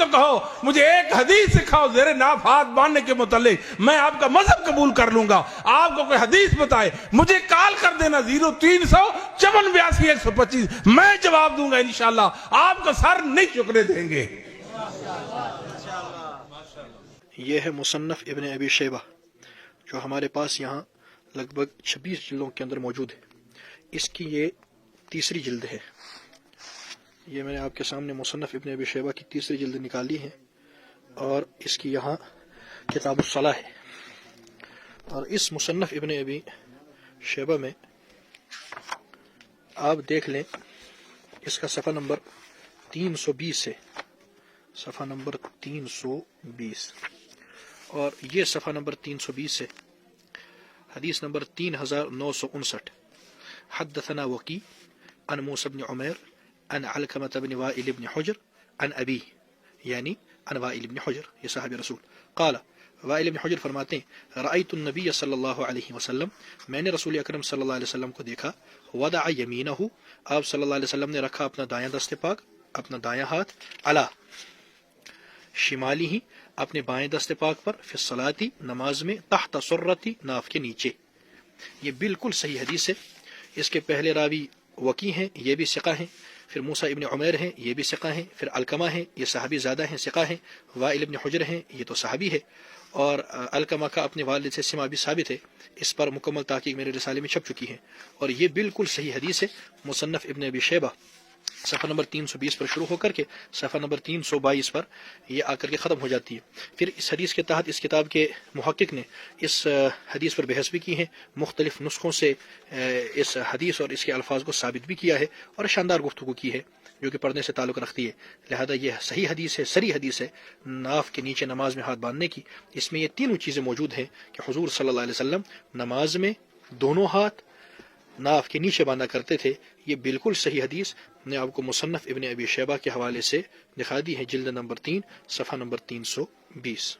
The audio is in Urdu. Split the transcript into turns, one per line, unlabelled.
تو کہو، مجھے ایک حدیث سکھاؤ زیر ناف ہاتھ باننے کے متعلق، میں آپ کا مذہب قبول کر لوں گا۔ آپ کو کوئی حدیث بتائے، مجھے کال کر دینا، زیرو تین سو چون بیاسی ایک سو پچیس۔ میں جواب دوں گا انشاءاللہ، آپ کا سر نہیں چکنے دیں گے۔
یہ ہے مصنف ابن ابی شیبہ، جو ہمارے پاس یہاں لگ بگ چھبیس جلدوں کے اندر موجود ہے۔ اس کی یہ تیسری جلد ہے۔ یہ میں نے آپ کے سامنے مصنف ابن ابی شیبہ کی تیسری جلد نکالی ہے اور اس کی یہاں کتاب الصلاح ہے۔ اور اس مصنف ابن ابی شیبہ میں آپ دیکھ لیں، اس کا صفحہ نمبر تین سو بیس ہے۔ صفحہ نمبر تین سو بیس۔ اور یہ صفحہ نمبر تین سو بیس ہے۔ حدیث نمبر تین ہزار نو سو انسٹھ۔ حدثنا وقی عن موسى بن عمير عن علقمة بن وائل بن حجر عن أبي یعنی عن وائل بن حجر، یہ صحابی رسول۔ قال، وائل بن حجر فرماتے ہیں رأيت النبي صلی اللہ علیہ وسلم، میں نے رسول اکرم صلی اللہ علیہ وسلم کو دیکھا، وضع یمینہ آپ صلی اللہ علیہ وسلم نے رکھا اپنا دایاں دست پاک، اپنا دایاں ہاتھ علا شمالی ہی اپنے بائیں دست پاک پر، فی الصلاتی نماز میں، تحت سرتی، ناف کے نیچے۔ یہ بالکل صحیح حدیث ہے۔ اس کے پہلے راوی وکی ہیں، یہ بھی سقہ ہیں۔ پھر موسا ابن عمیر ہیں، یہ بھی سقہ ہیں۔ پھر الکمہ ہیں، یہ صحابی زیادہ ہیں سقہ ہیں۔ وائل ابن حجر ہیں، یہ تو صحابی ہے۔ اور الکمہ کا اپنے والد سے سما بھی ثابت ہے۔ اس پر مکمل تحقیق میرے رسالے میں چھپ چکی ہے۔ اور یہ بالکل صحیح حدیث ہے، مصنف ابن ابی شیبہ۔ صفحہ نمبر تین سو بیس پر شروع ہو کر کے صفحہ نمبر تین سو بائیس پر یہ آ کر کے ختم ہو جاتی ہے۔ پھر اس حدیث کے تحت اس کتاب کے محقق نے اس حدیث پر بحث بھی کی ہے۔ مختلف نسخوں سے اس حدیث اور اس کے الفاظ کو ثابت بھی کیا ہے اور شاندار گفتگو کی ہے جو کہ پڑھنے سے تعلق رکھتی ہے۔ لہذا یہ صحیح حدیث ہے، سری حدیث ہے۔ ناف کے نیچے نماز میں ہاتھ باندھنے کی۔ اس میں یہ تینوں چیزیں موجود ہیں کہ حضور صلی اللہ علیہ وسلم نماز میں دونوں ہاتھ ناف کے نیچے باندھا کرتے تھے، یہ بالکل صحیح حدیث نے آپ کو مصنف ابن ابی شیبہ کے حوالے سے دکھا دی ہے، جلد نمبر تین، صفحہ نمبر تین سو بیس۔